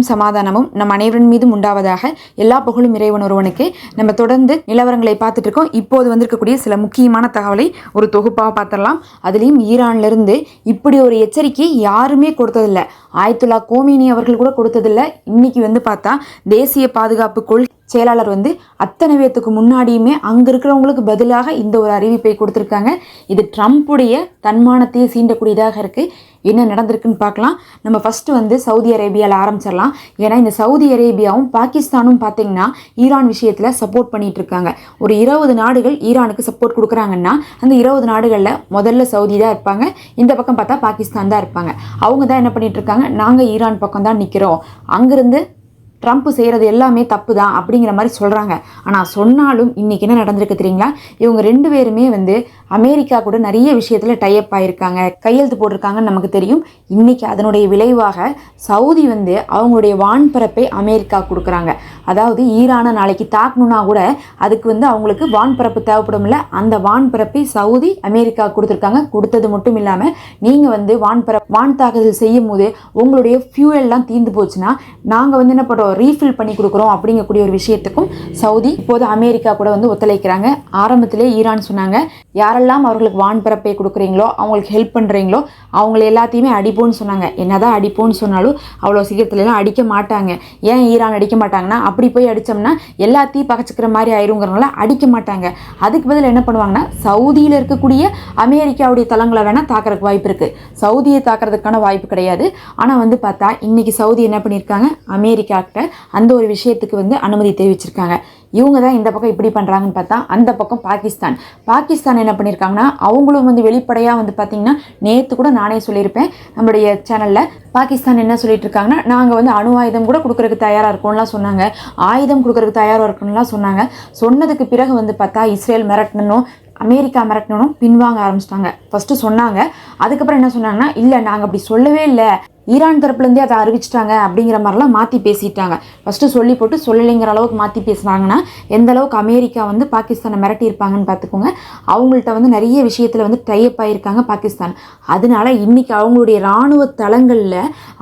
சமாதானமும் நம் அனைவரின் மீதும் உண்டாவதாக எல்லா புகழும் இறைவன் ஒருவனுக்கு. நம்ம தொடர்ந்து நிலவரங்களை பார்த்துட்டு இருக்கோம். இப்போது வந்திருக்கக்கூடிய சில முக்கியமான தகவலை ஒரு தொகுப்பாக பார்த்துடலாம். அதுலேயும் ஈரான்லேருந்து இப்படி ஒரு எச்சரிக்கை யாருமே கொடுத்ததில்ல. ஆயத்துல்லா கோமினி அவர்கள் கூட கொடுத்ததில்ல. இன்னைக்கு வந்து பார்த்தா தேசிய பாதுகாப்பு கொள் செயலாளர் வந்து அத்தனை பேர்த்துக்கு முன்னாடியுமே அங்கே இருக்கிறவங்களுக்கு பதிலாக இந்த ஒரு அறிவிப்பை கொடுத்துருக்காங்க. இது ட்ரம்ப்புடைய தன்மானத்தையே சீண்டக்கூடியதாக இருக்குது என்ன நடந்திருக்குன்னு பார்க்கலாம். நம்ம ஃபஸ்ட்டு வந்து சவுதி அரேபியாவில் ஆரம்பிச்சிடலாம். ஏன்னா இந்த சவுதி அரேபியாவும் பாகிஸ்தானும் பார்த்தீங்கன்னா ஈரான் விஷயத்தில் சப்போர்ட் பண்ணிட்டு இருக்காங்க ஒரு இருபது நாடுகள் ஈரானுக்கு சப்போர்ட் கொடுக்குறாங்கன்னா அந்த இருபது நாடுகளில் முதல்ல சவுதி தான் இருப்பாங்க. இந்த பக்கம் பார்த்தா பாகிஸ்தான் தான் இருப்பாங்க. அவங்க தான் என்ன பண்ணிட்டு இருக்காங்க நாங்கள் ஈரான் பக்கம் தான் நிற்கிறோம் அங்கேருந்து ட்ரம்ப் செய்கிறது எல்லாமே தப்பு தான் அப்படிங்கிற மாதிரி சொல்கிறாங்க ஆனால் சொன்னாலும் இன்றைக்கி என்ன நடந்திருக்கு தெரியுங்களா? இவங்க ரெண்டு பேருமே வந்து அமெரிக்கா கூட நிறைய விஷயத்தில் டைப் ஆகியிருக்காங்க கையெழுத்து போட்டிருக்காங்கன்னு நமக்கு தெரியும். இன்றைக்கி அதனுடைய விளைவாக சவுதி வந்து அவங்களுடைய வான்பரப்பை அமெரிக்கா கொடுக்குறாங்க. அதாவது ஈரானை நாளைக்கு தாக்கணும்னா கூட அதுக்கு வந்து அவங்களுக்கு வான்பரப்பு தேவைப்படும்ல. அந்த வான்பரப்பை சவுதி அமெரிக்கா கொடுத்துருக்காங்க. கொடுத்தது மட்டும் இல்லாமல் நீங்கள் வந்து வான்பரப் வான் தாக்குதல் செய்யும் போது உங்களுடைய ஃபியூவல்லாம் தீர்ந்து போச்சுன்னா நாங்கள் வந்து என்ன பண்ணுறோம் ரீஃபில் பண்ணி கொடுக்குறோம் அப்படிங்கக்கூடிய ஒரு விஷயத்துக்கும் சவுதி இப்போது அமெரிக்கா கூட வந்து ஒத்துழைக்கிறாங்க. ஆரம்பத்திலே ஈரான் சொன்னாங்க யாரெல்லாம் அவர்களுக்கு வான்பரப்பை கொடுக்குறீங்களோ அவங்களுக்கு ஹெல்ப் பண்ணுறீங்களோ அவங்கள எல்லாத்தையுமே அடிப்போன்னு சொன்னாங்க. என்னதான் அடிப்போன்னு சொன்னாலும் அவ்வளோ சீக்கிரத்துலலாம் அடிக்க மாட்டாங்க. ஏன் ஈரான் அடிக்க மாட்டாங்கன்னா அப்படி போய் அடித்தோம்னா எல்லாத்தையும் பகச்சிக்கிற மாதிரி ஆயிருங்கிறனால அடிக்க மாட்டாங்க. அதுக்கு பதில் என்ன பண்ணுவாங்கன்னா சவுதியில் இருக்கக்கூடிய அமெரிக்காவுடைய தளங்களை வேணால் தாக்கிறதுக்கு வாய்ப்பு இருக்குது சவுதியை தாக்குறதுக்கான வாய்ப்பு கிடையாது. ஆனால் வந்து பார்த்தா இன்னைக்கு சவுதி என்ன பண்ணியிருக்காங்க? அமெரிக்காக்கிட்ட அந்த ஒரு விஷயத்துக்கு வந்து அனுமதி தெரிவிச்சிருக்காங்க. இவங்க தான் இந்த பக்கம் இப்படி பண்ணுறாங்கன்னு பார்த்தா அந்த பக்கம் பாகிஸ்தான். பாகிஸ்தான் என்ன பண்ணியிருக்காங்கன்னா அவங்களும் வந்து வெளிப்படையாக வந்து பார்த்திங்கன்னா நேற்று கூட நானே சொல்லியிருப்பேன். நம்மளுடைய சேனலில் பாகிஸ்தான் என்ன சொல்லிட்டு இருக்காங்கன்னா நாங்கள் வந்து அணு ஆயுதம் கூட கொடுக்குறதுக்கு தயாராக இருக்கோம்லாம் சொன்னாங்க. ஆயுதம் கொடுக்குறதுக்கு தயாராக இருக்கணும்லாம் சொன்னாங்க. சொன்னதுக்கு பிறகு வந்து பார்த்தா இஸ்ரேல் மிரட்டணும் அமெரிக்கா மிரட்டணும் பின்வாங்க ஆரம்பிச்சிட்டாங்க. ஃபஸ்ட்டு சொன்னாங்க. அதுக்கப்புறம் என்ன சொன்னாங்கன்னா இல்லை நாங்கள் அப்படி சொல்லவே இல்லை. ஈரான் தரப்புலேருந்தே அதை அறிவிச்சிட்டாங்க அப்படிங்கிற மாதிரிலாம் மாற்றி பேசிட்டாங்க. ஃபஸ்ட்டு சொல்லி போட்டு சொல்லலைங்கிற அளவுக்கு மாற்றி பேசுனாங்கன்னா எந்த அளவுக்கு அமெரிக்கா வந்து பாகிஸ்தானை மிரட்டியிருப்பாங்கன்னு பார்த்துக்கோங்க. அவங்கள்ட்ட வந்து நிறைய விஷயத்தில் வந்து டைப் ஆகியிருக்காங்க பாகிஸ்தான். அதனால இன்னைக்கு அவங்களுடைய இராணுவ தளங்களில்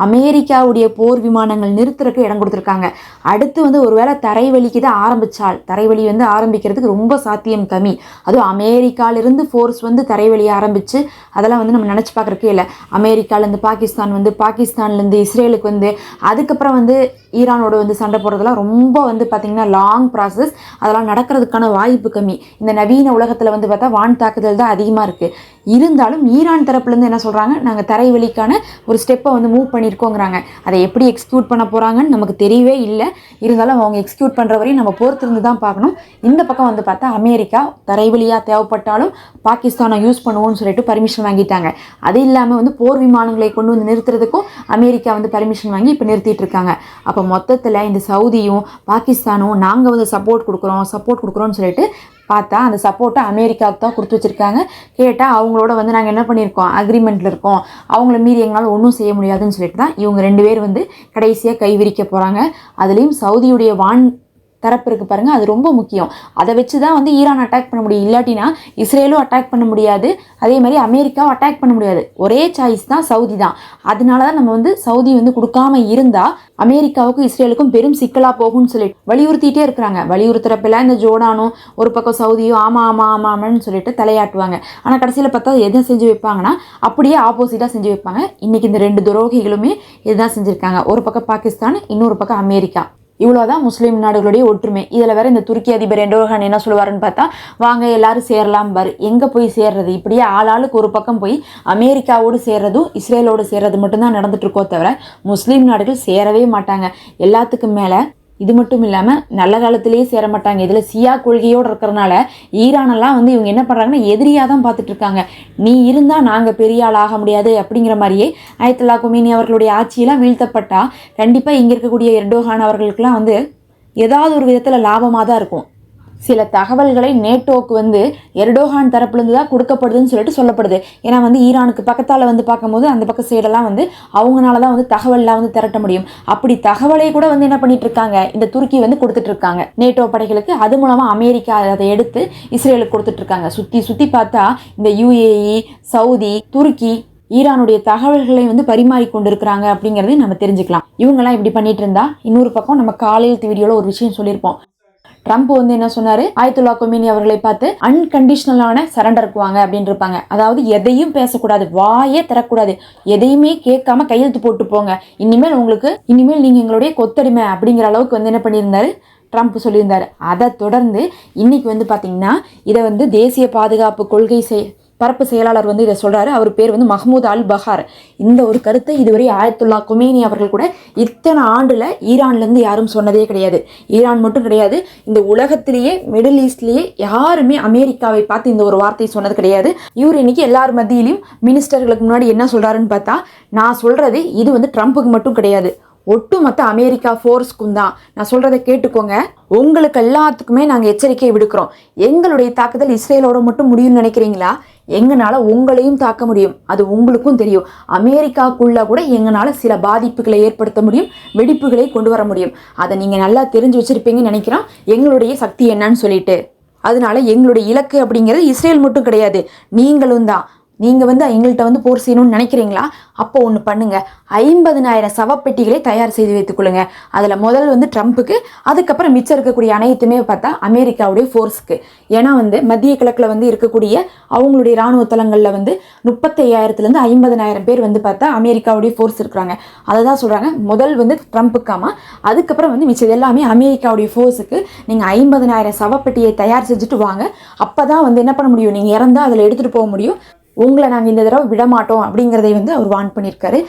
அமெரிக்காவுடைய போர் விமானங்கள் நிறுத்துறதுக்கு இடம் கொடுத்துருக்காங்க. அடுத்து வந்து ஒருவேளை தரைவழிக்கு தான் ஆரம்பித்தால் தரைவழி வந்து ஆரம்பிக்கிறதுக்கு ரொம்ப சாத்தியம் கம்மி. அதுவும் அமெரிக்காவிலிருந்து ஃபோர்ஸ் வந்து தரைவழி ஆரம்பித்து அதெல்லாம் வந்து நம்ம நினச்சி பார்க்குறக்கே இல்லை. அமெரிக்காவிலேருந்து பாகிஸ்தான் வந்து பா பாகிஸ்தான்லேருந்து இஸ்ரேலுக்கு வந்து அதுக்கப்புறம் வந்து ஈரானோடு வந்து சண்டை போடுறதெல்லாம் ரொம்ப வந்து பார்த்திங்கன்னா லாங் ப்ராசஸ் அதெல்லாம் நடக்கிறதுக்கான வாய்ப்பு கம்மி. இந்த நவீன உலகத்தில் வந்து பார்த்தா வான் தாக்குதல் தான் அதிகமாக இருக்குது இருந்தாலும் ஈரான் தரப்புலேருந்து என்ன சொல்கிறாங்க நாங்கள் தரைவெளிக்கான ஒரு ஸ்டெப்பை வந்து மூவ் பண்ணியிருக்கோங்கிறாங்க அதை எப்படி எக்ஸிக்யூட் பண்ண போகிறாங்கன்னு நமக்கு தெரியவே இல்லை. இருந்தாலும் அவங்க எக்ஸிக்யூட் பண்ணுற வரையும் நம்ம பொறுத்திருந்து தான் பார்க்கணும். இந்த பக்கம் வந்து பார்த்தா அமெரிக்கா தரைவெளியாக தேவைப்பட்டாலும் பாகிஸ்தானை யூஸ் பண்ணுவோம்னு சொல்லிட்டு பர்மிஷன் வாங்கிட்டாங்க. அது இல்லாமல் வந்து போர் விமானங்களை கொண்டு வந்து நிறுத்துறதுக்கும் அமெரிக்கா வந்து பர்மிஷன் வாங்கி இப்போ நிறுத்திட்டு இருக்காங்க. அப்போ மொத்தத்தில் இந்த சவுதியும் பாகிஸ்தானும் நாங்கள் வந்து சப்போர்ட் கொடுக்குறோம் சப்போர்ட் கொடுக்குறோன்னு சொல்லிட்டு பார்த்தா அந்த சப்போர்ட்டை அமெரிக்காவுக்கு தான் கொடுத்து வச்சுருக்காங்க. கேட்டால் அவங்களோட வந்து நாங்கள் என்ன பண்ணியிருக்கோம்? அக்ரிமெண்ட்டில் இருக்கோம். அவங்கள மீறி எங்களால் ஒன்றும் செய்ய முடியாதுன்னு சொல்லிட்டு தான் இவங்க ரெண்டு பேர் வந்து கடைசியாக கைவிரிக்க போகிறாங்க அதுலேயும் சவுதியுடைய வான் தரப்பு இருக்கு பாருங்க அது ரொம்ப முக்கியம். அதை வச்சு தான் வந்து ஈரான் அட்டாக் பண்ண முடியும். இல்லாட்டினா இஸ்ரேலும் அட்டாக் பண்ண முடியாது. அதே மாதிரி அமெரிக்காவும் அட்டாக் பண்ண முடியாது. ஒரே சாய்ஸ் தான் சவுதி தான். அதனால தான் நம்ம வந்து சவுதி வந்து கொடுக்காம இருந்தால் அமெரிக்காவுக்கும் இஸ்ரேலுக்கும் பெரும் சிக்கலாக போகும்னு சொல்லிட்டு வலியுறுத்திட்டே இருக்கிறாங்க. வலியுறுத்துறப்பெல்லாம் இந்த ஜோடானும் ஒரு பக்கம் சவுதியும் ஆமா ஆமா ஆமா ஆமான்னு சொல்லிட்டு தலையாட்டுவாங்க. ஆனால் கடைசியில் பார்த்தா எதை செஞ்சு வைப்பாங்கன்னா அப்படியே ஆப்போசிட்டாக செஞ்சு வைப்பாங்க. இன்னைக்கு இந்த ரெண்டு துரோகிகளுமே இதுதான் செஞ்சுருக்காங்க. ஒரு பக்கம் பாகிஸ்தான் இன்னொரு பக்கம் அமெரிக்கா. இவ்வளோதான் முஸ்லீம் நாடுகளுடைய ஒற்றுமை. இதில் வேற இந்த துருக்கி அதிபர் எண்டோகான் என்ன சொல்லுவாருன்னு பார்த்தா வாங்க எல்லாரும் சேரலாம் பாரு. எங்கே போய் சேர்றது? இப்படியே ஆளாளுக்கு ஒரு பக்கம் போய் அமெரிக்காவோடு சேர்றதும் இஸ்ரேலோடு சேர்றது மட்டும்தான் நடந்துட்டு இருக்கோ தவிர முஸ்லீம் நாடுகள் சேரவே மாட்டாங்க. எல்லாத்துக்கும் மேலே இது மட்டும் இல்லாமல் நல்ல காலத்திலேயே சேர மாட்டாங்க. இதில் சியா கொள்கையோடு இருக்கிறனால ஈரானெல்லாம் வந்து இவங்க என்ன பண்ணுறாங்கன்னா எதிரியாக தான் பார்த்துட்டு இருக்காங்க. நீ இருந்தால் நாங்கள் பெரிய ஆள் ஆக முடியாது அப்படிங்கிற மாதிரியே ஆயத்துல்லா கொமீனி அவர்களுடைய ஆட்சியெல்லாம் வீழ்த்தப்பட்டால் கண்டிப்பாக இங்கே இருக்கக்கூடிய எர்டோகான் அவர்களுக்கெல்லாம் வந்து ஏதாவது ஒரு விதத்தில் லாபமாக தான் இருக்கும். சில தகவல்களை நேட்டோக்கு வந்து எர்டோகான் தரப்புலேருந்து தான் கொடுக்கப்படுதுன்னு சொல்லிட்டு சொல்லப்படுது. ஏன்னா வந்து ஈரானுக்கு பக்கத்தால் வந்து பார்க்கும்போது அந்த பக்கம் சைடெல்லாம் வந்து அவங்களால தான் வந்து தகவல்லாம் வந்து திரட்ட முடியும். அப்படி தகவலை கூட வந்து என்ன பண்ணிட்டு இருக்காங்க? இந்த துருக்கி வந்து கொடுத்துட்டு இருக்காங்க. நேட்டோ படைகளுக்கு அது மூலமாக அமெரிக்கா அதை எடுத்து இஸ்ரேலுக்கு கொடுத்துட்டு இருக்காங்க. சுற்றி சுற்றி பார்த்தா இந்த யுஏஇ சவுதி துருக்கி ஈரானுடைய தகவல்களை வந்து பரிமாறி கொண்டிருக்கிறாங்க அப்படிங்கிறதையும் நம்ம தெரிஞ்சுக்கலாம். இவங்கெல்லாம் இப்படி பண்ணிட்டு இருந்தா இன்னொரு பக்கம் நம்ம காலையில் வீடியோவில் ஒரு விஷயம் சொல்லியிருப்போம். ட்ரம்ப் வந்து என்ன சொன்னாரு? ஆயத்துல்லா கொமினி அவர்களை பார்த்து அன்கண்டிஷனலான சரண்டருக்கு வாங்க அப்படின்னு இருப்பாங்க. அதாவது எதையும் பேசக்கூடாது வாயே திறக்கூடாது எதையுமே கேட்காம கையெழுத்து போட்டு போங்க. இனிமேல் உங்களுக்கு இனிமேல் நீங்க எங்களுடைய கொத்தடிமை அப்படிங்கிற அளவுக்கு வந்து என்ன பண்ணியிருந்தாரு? ட்ரம்ப் சொல்லியிருந்தார். அதை தொடர்ந்து இன்னைக்கு வந்து பார்த்தீங்கன்னா இதை வந்து தேசிய பாதுகாப்பு கொள்கை செய் பரப்பு செயலாளர் வந்து இதை சொல்கிறாரு அவர் பேர் வந்து மஹமூத் அல் பஹார் இந்த ஒரு கருத்தை இதுவரை ஆயத்துல்லா குமேனி அவர்கள் கூட இத்தனை ஆண்டில் ஈரான்லேருந்து யாரும் சொன்னதே கிடையாது. ஈரான் மட்டும் கிடையாது. இந்த உலகத்திலேயே மிடில் ஈஸ்ட்லேயே யாருமே அமெரிக்காவை பார்த்து இந்த ஒரு வார்த்தை சொன்னது கிடையாது. இவர் இன்னைக்கு எல்லார் மத்தியிலையும் மினிஸ்டர்களுக்கு முன்னாடி என்ன சொல்கிறாருன்னு பார்த்தா நான் சொல்கிறது இது வந்து ட்ரம்ப்புக்கு மட்டும் கிடையாது. ஒட்டுமொத்த அமெரிக்கா ஃபோர்ஸ்க்கும் தான். நான் சொல்கிறத கேட்டுக்கோங்க. உங்களுக்கு எல்லாத்துக்குமே நாங்கள் எச்சரிக்கை விடுக்கிறோம். எங்களுடைய தாக்குதல் இஸ்ரேலோட மட்டும் முடியும்னு நினைக்கிறீங்களா? எங்களால் உங்களையும் தாக்க முடியும்? அது உங்களுக்கும் தெரியும். அமெரிக்காக்குள்ள கூட எங்களால் சில பாதிப்புகளை ஏற்படுத்த முடியும் வெடிப்புகளை கொண்டு வர முடியும். அதை நீங்கள் நல்லா தெரிஞ்சு வச்சுருப்பீங்கன்னு நினைக்கிறோம். எங்களுடைய சக்தி என்னன்னு சொல்லிட்டு. அதனால எங்களுடைய இலக்கு அப்படிங்கிறது இஸ்ரேல் மட்டும் கிடையாது. நீங்களும் தான். நீங்கள் வந்து எங்கள்கிட்ட வந்து போர் செய்யணும்னு நினைக்கிறீங்களா? அப்போ ஒன்று பண்ணுங்கள் ஐம்பதுனாயிரம் சவப்பெட்டிகளை தயார் செய்து வைத்துக்கொள்ளுங்க அதில் முதல் வந்து ட்ரம்ப்புக்கு அதுக்கப்புறம் மிச்சம் இருக்கக்கூடிய அனைத்துமே பார்த்தா அமெரிக்காவுடைய ஃபோர்ஸுக்கு. ஏன்னா வந்து மத்திய கிழக்கில் வந்து இருக்கக்கூடிய அவங்களுடைய இராணுவ தளங்களில் வந்து முப்பத்தையாயிரத்துலேருந்து ஐம்பதனாயிரம் பேர் வந்து பார்த்தா அமெரிக்காவுடைய ஃபோர்ஸ் இருக்கிறாங்க. அதை தான் சொல்கிறாங்க முதல் வந்து ட்ரம்ப்புக்காமா அதுக்கப்புறம் வந்து மிச்சம் எல்லாமே அமெரிக்காவுடைய ஃபோர்ஸுக்கு. நீங்கள் ஐம்பதனாயிரம் சவப்பெட்டியை தயார் செஞ்சுட்டு வாங்க. அப்போ தான் வந்து என்ன பண்ண முடியும்? நீங்கள் இறந்தால் அதில் எடுத்துகிட்டு போக முடியும். உங்களை நாங்கள் இந்த தடவை விட மாட்டோம் அப்படிங்கிறதை வந்து அவர் வான் பண்ணியிருக்காரு.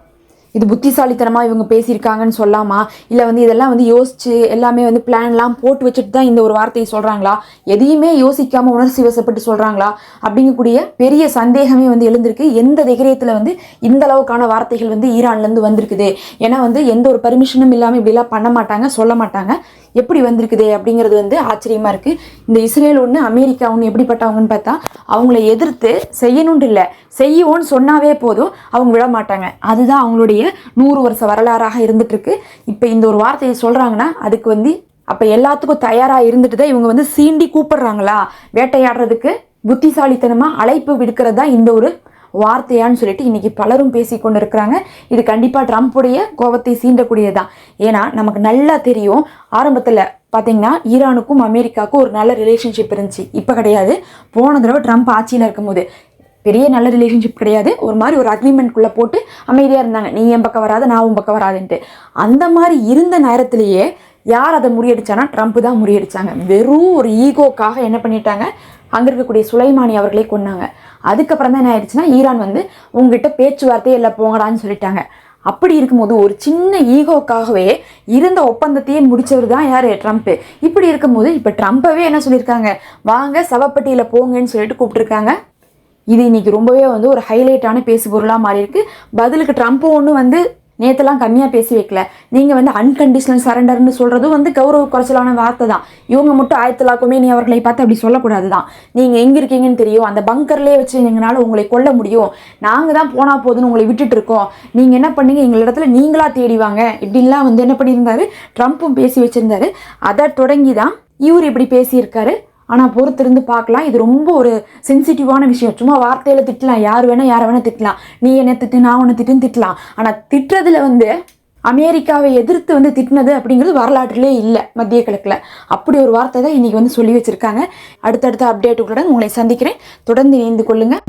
இது புத்திசாலித்தனமாக இவங்க பேசியிருக்காங்கன்னு சொல்லாமா? இல்லை வந்து இதெல்லாம் வந்து யோசிச்சு எல்லாமே வந்து பிளான்லாம் போட்டு வச்சுட்டு தான் இந்த ஒரு வார்த்தையை சொல்கிறாங்களா எதையுமே யோசிக்காமல் உணர்ச்சி வசப்பட்டு சொல்கிறாங்களா அப்படிங்கக்கூடிய பெரிய சந்தேகமே வந்து எழுந்திருக்கு. எந்த தைரியத்தில் வந்து இந்த அளவுக்கான வார்த்தைகள் வந்து ஈரான்லேருந்து வந்திருக்குது? ஏன்னா வந்து எந்த ஒரு பர்மிஷனும் இல்லாமல் இப்படிலாம் பண்ண மாட்டாங்க சொல்ல மாட்டாங்க. எப்படி வந்திருக்குது அப்படிங்கிறது வந்து ஆச்சரியமாக இருக்குது இந்த இஸ்ரேல் ஒன்று அமெரிக்கா ஒன்று எப்படிப்பட்டவங்கன்னு பார்த்தா அவங்கள எதிர்த்து செய்யணும்னு இல்லை. செய்யோன்னு சொன்னாவே போதும் அவங்க விட மாட்டாங்க அதுதான் அவங்களுடைய நூறு வருஷ வரலாறாக இருந்துட்டு இருக்கு இப்போ இந்த ஒரு வார்த்தையை சொல்கிறாங்கன்னா அதுக்கு வந்து அப்போ எல்லாத்துக்கும் தயாராக இருந்துட்டு தான் இவங்க வந்து சீண்டி கூப்பிடுறாங்களா? வேட்டையாடுறதுக்கு புத்திசாலித்தனமாக அழைப்பு விடுக்கிறது தான் இந்த ஒரு வார்த்தையான்னு சொல்லிட்டு இன்னைக்கு பலரும் பேசி கொண்டு இருக்கிறாங்க இது கண்டிப்பாக ட்ரம்ப்புடைய கோபத்தை சீண்டக்கூடியதுதான். ஏன்னா நமக்கு நல்லா தெரியும் ஆரம்பத்தில் பார்த்தீங்கன்னா ஈரானுக்கும் அமெரிக்காவுக்கும் ஒரு நல்ல ரிலேஷன்ஷிப் இருந்துச்சு. இப்போ கிடையாது. போன தடவை ட்ரம்ப் ஆட்சியில் இருக்கும்போது பெரிய நல்ல ரிலேஷன்ஷிப் கிடையாது. ஒரு மாதிரி ஒரு அக்ரிமெண்ட்குள்ளே போட்டு அமைதியாக இருந்தாங்க. நீ என் பக்கம் வராத நான் உன் பக்கம் வராதுன்ட்டு. அந்த மாதிரி இருந்த நேரத்திலேயே யார் அதை முறியடிச்சானா ட்ரம்ப் தான் முறியடிச்சாங்க. வெறும் ஒரு ஈகோக்காக என்ன பண்ணிட்டாங்க? அங்கே இருக்கக்கூடிய சுலைமானி அவர்களே கொன்னாங்க. அதுக்கப்புறம் தான் என்ன ஆயிடுச்சுன்னா ஈரான் வந்து உங்ககிட்ட பேச்சுவார்த்தையே இல்லை போங்கடான்னு சொல்லிட்டாங்க. அப்படி இருக்கும்போது ஒரு சின்ன ஈகோக்காகவே இருந்த ஒப்பந்தத்தையே முடிச்சவர் தான் யார்? ட்ரம்ப்பு இப்படி இருக்கும்போது இப்போ ட்ரம்ப்பவே என்ன சொல்லியிருக்காங்க? வாங்க சவப்பட்டியில் போங்கன்னு சொல்லிட்டு கூப்பிட்டுருக்காங்க. இது இன்னைக்கு ரொம்பவே வந்து ஒரு ஹைலைட்டான பேசு பொருளாக மாறி இருக்கு பதிலுக்கு ட்ரம்ப்பும் ஒன்று வந்து நேற்றுலாம் கம்மியாக பேசி வைக்கல. நீங்கள் வந்து அன்கண்டிஷனல் சரண்டர்னு சொல்கிறதும் வந்து கௌரவ குறைச்சலான வார்த்தை தான். இவங்க மட்டும் ஆயத்தலா நீ அவர்களை பார்த்து அப்படி சொல்லக்கூடாது தான். நீங்கள் எங்கே இருக்கீங்கன்னு தெரியும். அந்த பங்கர்லேயே வச்சு எங்களால் உங்களை கொல்ல முடியும். நாங்கள் தான் போனால் போதுன்னு உங்களை விட்டுட்டு இருக்கோம். நீங்கள் என்ன பண்ணீங்க? எங்கள் இடத்துல நீங்களாக தேடி வாங்க. இப்படின்லாம் வந்து என்ன பண்ணியிருந்தாரு? ட்ரம்ப்பும் பேசி வச்சுருந்தாரு. அதை தொடங்கி தான் இவர் இப்படி பேசியிருக்காரு. ஆனால் பொறுத்திருந்து பார்க்கலாம். இது ரொம்ப ஒரு சென்சிட்டிவான விஷயம். சும்மா வார்த்தையில் திட்டலாம். யார் வேணால் யாரை வேணால் திட்டலாம். நீ என்னை திட்டு நான் உன்னை திட்டுன்னு திட்டலாம். ஆனால் திட்டுறதுல வந்து அமெரிக்காவை எதிர்த்து வந்து திட்டினது அப்படிங்கிறது வரலாற்றிலே இல்லை மத்திய கிழக்கில். அப்படி ஒரு வார்த்தை தான் இன்றைக்கி வந்து சொல்லி வச்சுருக்காங்க. அடுத்தடுத்த அப்டேட்டுகளுடன் உங்களை சந்திக்கிறேன். தொடர்ந்து இணைந்து கொள்ளுங்கள்